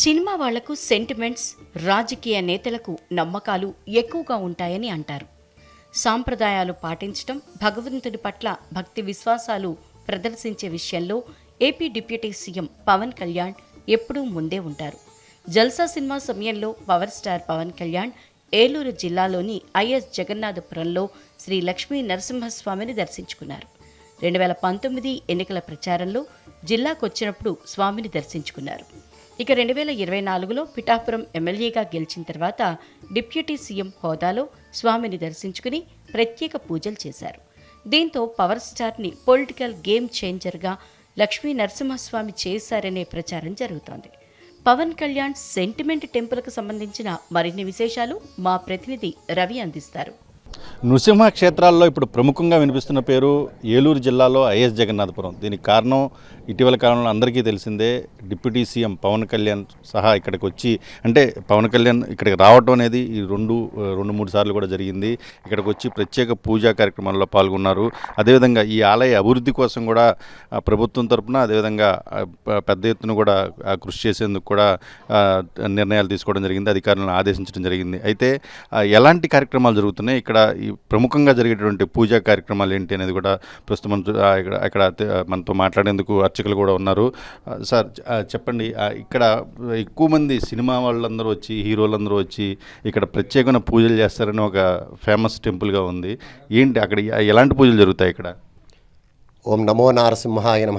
Cinema వాళ్ళకు sentiments రాజకీయ నేతలకు నమ్మకాలు ఎక్కువగా ఉంటాయని అంటారు. సాంప్రదాయాలు పాటించటం భగవంతుడి పట్ల భక్తి విశ్వాసాలు ప్రదర్శించే విషయంలో AP deputy CM Pawan Kalyan ఎప్పుడూ ముందే ఉంటారు. జల్సా సినిమా సమయంలో పవర్ స్టార్ పవన్ కళ్యాణ్ ఏలూరు జిల్లాలోని ఐఎస్ జగన్నాథపురంలో శ్రీ లక్ష్మీ నరసింహస్వామిని దర్శించుకున్నారు. రెండు వేల పంతొమ్మిది ఎన్నికల ప్రచారంలో జిల్లాకొచ్చినప్పుడు స్వామిని దర్శించుకున్నారు. ఇక రెండు వేల ఇరవై నాలుగులో పిఠాపురం ఎమ్మెల్యేగా గెలిచిన తర్వాత డిప్యూటీ సీఎం హోదాలో స్వామిని దర్శించుకుని ప్రత్యేక పూజలు చేశారు. దీంతో పవర్ స్టార్ని పొలిటికల్ గేమ్ చేంజర్గా లక్ష్మీ నరసింహస్వామి చేశారనే ప్రచారం జరుగుతోంది. పవన్ కళ్యాణ్ సెంటిమెంట్ టెంపుల్కు సంబంధించిన మరిన్ని విశేషాలు మా ప్రతినిధి రవి అందిస్తారు. నృసింహ క్షేత్రాల్లో ఇప్పుడు ప్రముఖంగా వినిపిస్తున్న పేరు ఏలూరు జిల్లాలో ఐఎస్ జగన్నాథపురం. దీనికి కారణం ఇటీవల కాలంలో అందరికీ తెలిసిందే డిప్యూటీ సీఎం పవన్ కళ్యాణ్ సహా ఇక్కడికి వచ్చి అంటే పవన్ కళ్యాణ్ ఇక్కడికి రావటం అనేది ఈ రెండు రెండు మూడు సార్లు కూడా జరిగింది. ఇక్కడికి వచ్చి ప్రత్యేక పూజా కార్యక్రమాల్లో పాల్గొన్నారు. అదేవిధంగా ఈ ఆలయ అభివృద్ధి కోసం కూడా ప్రభుత్వం తరపున అదేవిధంగా పెద్ద ఎత్తున కూడా కృషి చేసేందుకు కూడా నిర్ణయాలు తీసుకోవడం జరిగింది అధికారులను ఆదేశించడం జరిగింది. అయితే ఎలాంటి కార్యక్రమాలు జరుగుతున్నాయి? ఇక్కడ ఈ ప్రముఖంగా జరిగేటువంటి పూజా కార్యక్రమాలు ఏంటి అనేది కూడా ప్రస్తుతం ఇక్కడ ఇక్కడ మనతో మాట్లాడేందుకు అర్చకులు కూడా ఉన్నారు. సార్ చెప్పండి ఇక్కడ ఎక్కువ మంది సినిమా వాళ్ళందరూ వచ్చి హీరోలందరూ వచ్చి ఇక్కడ ప్రత్యేకమైన పూజలు చేస్తారని ఒక ఫేమస్ టెంపుల్గా ఉంది. ఏంటి అక్కడ ఎలాంటి పూజలు జరుగుతాయి ఇక్కడ? ఓం నమో నారసింహాయ నమ.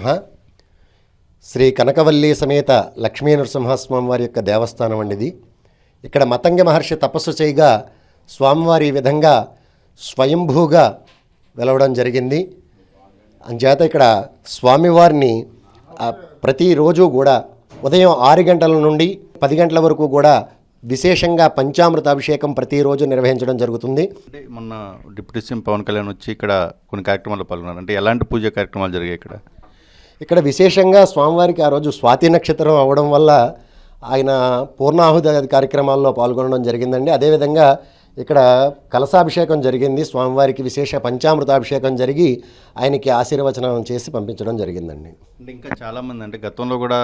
శ్రీ కనకవల్లి సమేత లక్ష్మీ నరసింహస్వామి వారి యొక్క దేవస్థానం అండి ఇది. ఇక్కడ మతంగ మహర్షి తపస్సు చేయగా స్వామివారి ఈ విధంగా స్వయంభూగా వెలవడం జరిగింది. అంచేత ఇక్కడ స్వామివారిని ప్రతిరోజు కూడా ఉదయం ఆరు గంటల నుండి పది గంటల వరకు కూడా విశేషంగా పంచామృత అభిషేకం ప్రతిరోజు నిర్వహించడం జరుగుతుంది. మొన్న డిప్యూటీ సీఎం పవన్ కళ్యాణ్ వచ్చి ఇక్కడ కొన్ని కార్యక్రమాల్లో పాల్గొన్నారు. అంటే ఎలాంటి పూజా కార్యక్రమాలు జరిగాయి ఇక్కడ? ఇక్కడ విశేషంగా స్వామివారికి ఆ రోజు స్వాతి నక్షత్రం అవ్వడం వల్ల ఆయన పూర్ణాహుతి కార్యక్రమాల్లో పాల్గొనడం జరిగిందండి. అదేవిధంగా ఇక్కడ కలశాభిషేకం జరిగింది. స్వామివారికి విశేష పంచామృతాభిషేకం జరిగి ఆయనకి ఆశీర్వచనం చేసి పంపించడం జరిగిందండి. ఇంకా చాలా మంది అంటే గతంలో కూడా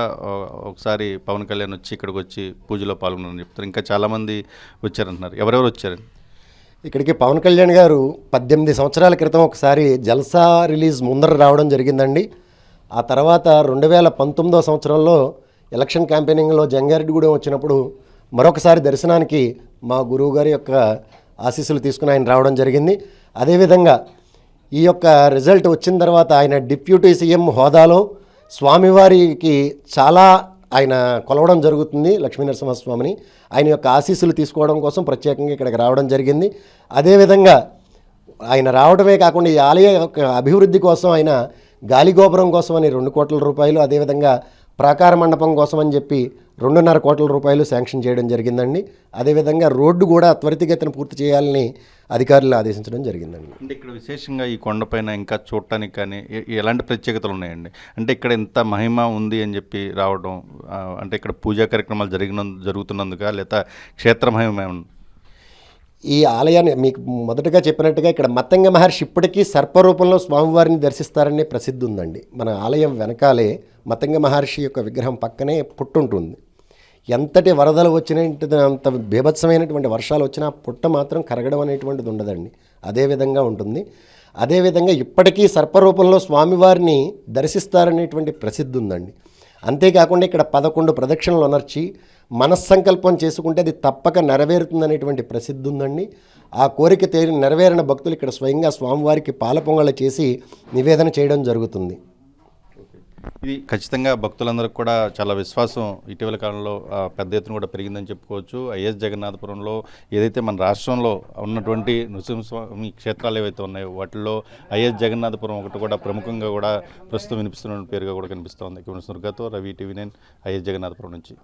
ఒకసారి పవన్ కళ్యాణ్ వచ్చి ఇక్కడికి వచ్చి పూజలో పాల్గొన్నారని చెప్తారు. ఇంకా చాలా మంది వచ్చారంటున్నారు. ఎవరెవరు వచ్చారు? ఇక్కడికి పవన్ కళ్యాణ్ గారు పద్దెనిమిది సంవత్సరాల క్రితం ఒకసారి జల్సా రిలీజ్ ముందర రావడం జరిగిందండి. ఆ తర్వాత రెండు వేల పంతొమ్మిదో సంవత్సరంలో ఎలక్షన్ క్యాంపెయినింగ్లో జంగారెడ్డిగూడెం వచ్చినప్పుడు మరొకసారి దర్శనానికి మా గురువు గారి యొక్క ఆశీస్సులు తీసుకుని ఆయన రావడం జరిగింది. అదేవిధంగా ఈ యొక్క రిజల్ట్ వచ్చిన తర్వాత ఆయన డిప్యూటీ సీఎం హోదాలో స్వామివారికి చాలా ఆయన కొలవడం జరుగుతుంది లక్ష్మీనరసింహస్వామిని ఆయన యొక్క ఆశీస్సులు తీసుకోవడం కోసం ప్రత్యేకంగా ఇక్కడికి రావడం జరిగింది. అదేవిధంగా ఆయన రావడమే కాకుండా ఈ ఆలయ యొక్క అభివృద్ధి కోసం ఆయన గాలిగోపురం కోసం అని రెండు కోట్ల రూపాయలు అదేవిధంగా ప్రాకార మండపం కోసం అని చెప్పి రెండున్నర కోట్ల రూపాయలు శాంక్షన్ చేయడం జరిగిందండి. అదేవిధంగా రోడ్డు కూడా త్వరితగతిన పూర్తి చేయాలని అధికారులు ఆదేశించడం జరిగిందండి. అంటే ఇక్కడ విశేషంగా ఈ కొండపైన ఇంకా చూడటానికి కానీ ఎలాంటి ప్రత్యేకతలు ఉన్నాయండి? అంటే ఇక్కడ ఇంత మహిమ ఉంది అని చెప్పి రావడం అంటే ఇక్కడ పూజా కార్యక్రమాలు జరిగిన జరుగుతున్నందుక లేదా క్షేత్ర మహిమ ఈ ఆలయాన్ని మీకు మొదటగా చెప్పినట్టుగా ఇక్కడ మతంగ మహర్షి ఇప్పటికీ సర్పరూపంలో స్వామివారిని దర్శిస్తారనే ప్రసిద్ధి ఉందండి. మన ఆలయం వెనకాలే మతంగ మహర్షి యొక్క విగ్రహం పక్కనే పుట్టుంటుంది. ఎంతటి వరదలు వచ్చినట్టు అంత బీభత్సమైనటువంటి వర్షాలు వచ్చినా పుట్ట మాత్రం కరగడం అనేటువంటిది ఉండదండి. అదే విధంగా ఉంటుంది. అదేవిధంగా ఇప్పటికీ సర్పరూపంలో స్వామివారిని దర్శిస్తారనేటువంటి ప్రసిద్ధి ఉందండి. అంతేకాకుండా ఇక్కడ పదకొండు ప్రదక్షిణలు అనర్చి మనస్సంకల్పం చేసుకుంటే అది తప్పక నెరవేరుతుందనేటువంటి ప్రసిద్ధి ఉందండి. ఆ కోరిక తేరి నెరవేరిన భక్తులు ఇక్కడ స్వయంగా స్వామివారికి పాలపొంగళ చేసి నివేదన చేయడం జరుగుతుంది. ఇది ఖచ్చితంగా భక్తులందరికీ కూడా చాలా విశ్వాసం. ఇటీవల కాలంలో పెద్ద ఎత్తున కూడా పెరిగిందని చెప్పుకోవచ్చు. ఐఎస్ జగన్నాథపురంలో ఏదైతే మన రాష్ట్రంలో ఉన్నటువంటి నృసింహస్వామి క్షేత్రాలు ఏవైతే ఉన్నాయో వాటిల్లో ఐఎస్ జగన్నాథపురం ఒకటి కూడా ప్రముఖంగా కూడా ప్రస్తుతం వినిపిస్తున్న పేరుగా కూడా కనిపిస్తోంది. సుర్గాతో రవి టీవీ నేను ఐఎస్ జగన్నాథపురం నుంచి.